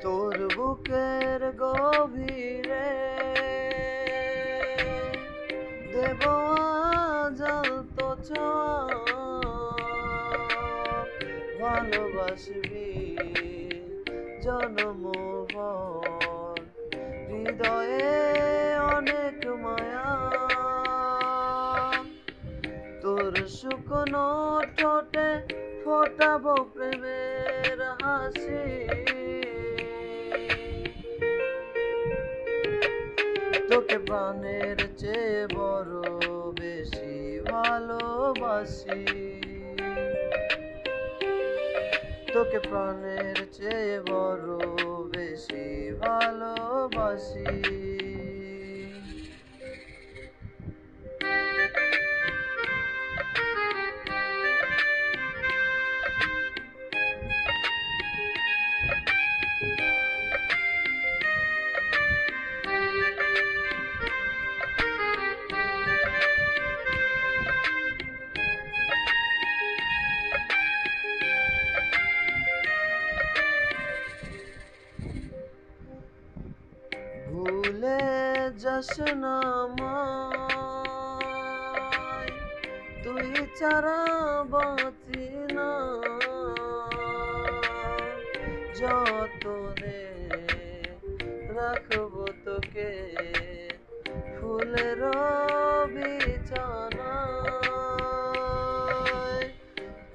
তোর বুকের গভীরে দেব জল ভালোবাসবি জনমোহন হৃদয়ে অনেক মায়া। তোর শুকনো ঠোঁটে ফোটাবো প্রেমের হাসি। তোকে প্রাণের চেয়ে বড় বেশি ভালোবাসি। তোকে প্রাণের চেয়ে বড় বেশি ভালোবাসি। ভুলে যাস না আমায়, তুই ছাড়া বাঁচি না। যতনে রাখব তোকে, ফুলের বিছানায়।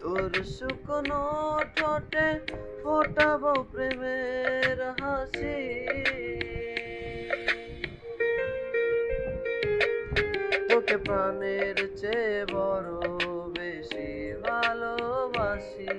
তোর শুকনো ঠোঁটে ফোটাবো প্রেমের হাসি। প্রাণের চেয়ে বড় বেশি ভালোবাসি।